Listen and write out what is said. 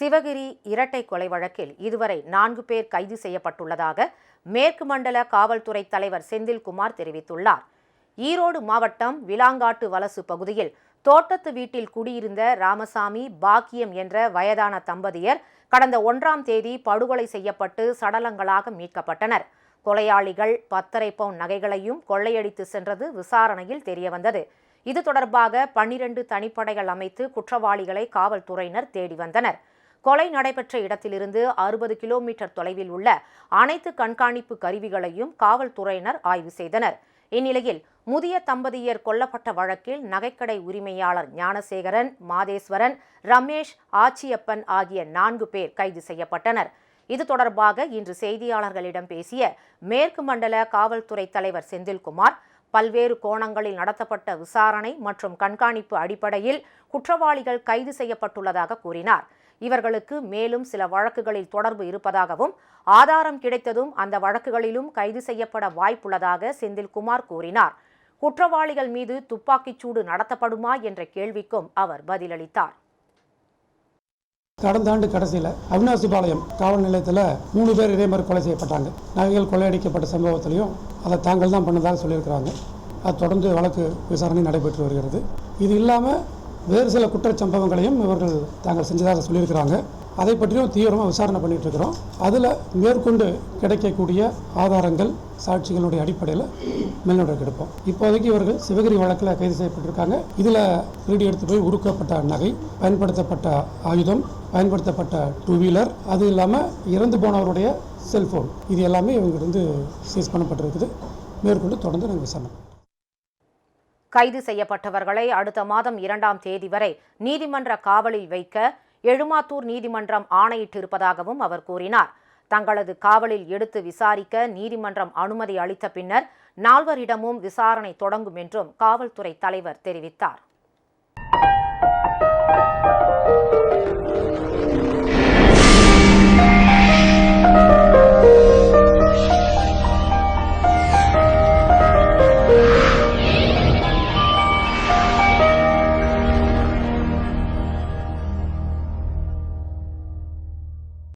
சிவகிரி இரட்டை கொலை வழக்கில் இதுவரை நான்கு பேர் கைது செய்யப்பட்டுள்ளதாக மேற்கு மண்டல காவல்துறை தலைவர் செந்தில்குமார் தெரிவித்துள்ளார். ஈரோடு மாவட்டம் விலாங்காட்டு வலசு பகுதியில் தோட்டத்து வீட்டில் குடியிருந்த ராமசாமி பாக்கியம் என்ற வயதான தம்பதியர் கடந்த ஒன்றாம் தேதி படுகொலை செய்யப்பட்டு சடலங்களாக மீட்கப்பட்டனர். கொலையாளிகள் பத்தரை பவுன் நகைகளையும் கொள்ளையடித்து சென்றது விசாரணையில் தெரியவந்தது. இது தொடர்பாக பன்னிரண்டு தனிப்படைகள் அமைத்து குற்றவாளிகளை காவல்துறையினர் தேடி வந்தனர். கொலை நடைபெற்ற இடத்திலிருந்து அறுபது கிலோமீட்டர் தொலைவில் உள்ள அனைத்து கண்காணிப்பு கருவிகளையும் காவல்துறையினர் ஆய்வு செய்தனர். இந்நிலையில் முதிய தம்பதியர் கொல்லப்பட்ட வழக்கில் நகைக்கடை உரிமையாளர் ஞானசேகரன் மாதேஸ்வரன் ரமேஷ் ஆச்சியப்பன் ஆகிய நான்கு பேர் கைது செய்யப்பட்டனர். இது தொடர்பாக இன்று செய்தியாளர்களிடம் பேசிய மேற்கு மண்டல காவல்துறை தலைவர் செந்தில்குமார் பல்வேறு கோணங்களில் நடத்தப்பட்ட விசாரணை மற்றும் கண்காணிப்பு அடிப்படையில் குற்றவாளிகள் கைது செய்யப்பட்டுள்ளதாக கூறினார். இவர்களுக்கு மேலும் சில வழக்குகளில் தொடர்பு இருப்பதாகவும் ஆதாரம் கிடைத்ததும் அந்த வழக்குகளிலும் கைது செய்யப்பட வாய்ப்புள்ளதாக செந்தில்குமார் கூறினார். குற்றவாளிகள் மீது துப்பாக்கிச்சூடு நடத்தப்படுமா என்ற கேள்விக்கும் அவர் பதிலளித்தார். கடந்த ஆண்டு கடைசியில் அவினாசிபாளையம் காவல் நிலையத்தில் மூணு பேர் இதே மாதிரி கொலை செய்யப்பட்டாங்க. நகைகள் கொள்ளையடிக்கப்பட்ட சம்பவத்திலையும் அதை தாங்கள் தான் பண்ணதாக சொல்லியிருக்கிறாங்க. அது தொடர்ந்து வழக்கு விசாரணை நடைபெற்று வருகிறது. இது இல்லாமல் வேறு சில குற்றச்சம்பவங்களையும் இவர்கள் தாங்கள் செஞ்சதாக சொல்லியிருக்கிறாங்க. அதை பற்றியும் தீவிரமாக விசாரணை பண்ணிகிட்டு இருக்கிறோம். அதில் மேற்கொண்டு கிடைக்கக்கூடிய ஆதாரங்கள் சாட்சிகளுடைய அடிப்படையில் மேல்நடவடிக்கை எடுப்போம். இப்போதைக்கு இவர்கள் சிவகிரி வழக்கில் கைது செய்யப்பட்டிருக்காங்க. இதில் திருடி எடுத்து போய் உருக்கப்பட்ட நகை பயன்படுத்தப்பட்ட ஆயுதம் பயன்படுத்தப்பட்ட டூ வீலர் அது இல்லாமல் இறந்து போனவருடைய செல்ஃபோன் இது எல்லாமே இவங்கிருந்து சீஸ் பண்ணப்பட்டிருக்குது. மேற்கொண்டு தொடர்ந்து நாங்கள் விசாரணை கைது செய்யப்பட்டவர்களை அடுத்த மாதம் இரண்டாம் தேதி வரை நீதிமன்ற காவலில் வைக்க எழுமாத்தூர் நீதிமன்றம் ஆணையிட்டிருப்பதாகவும் அவர் கூறினார். தங்களது காவலில் எடுத்து விசாரிக்க நீதிமன்றம் அனுமதி அளித்த பின்னர் நால்வரிடமும் விசாரணை தொடங்கும் என்றும் காவல்துறை தலைவர் தெரிவித்தார்.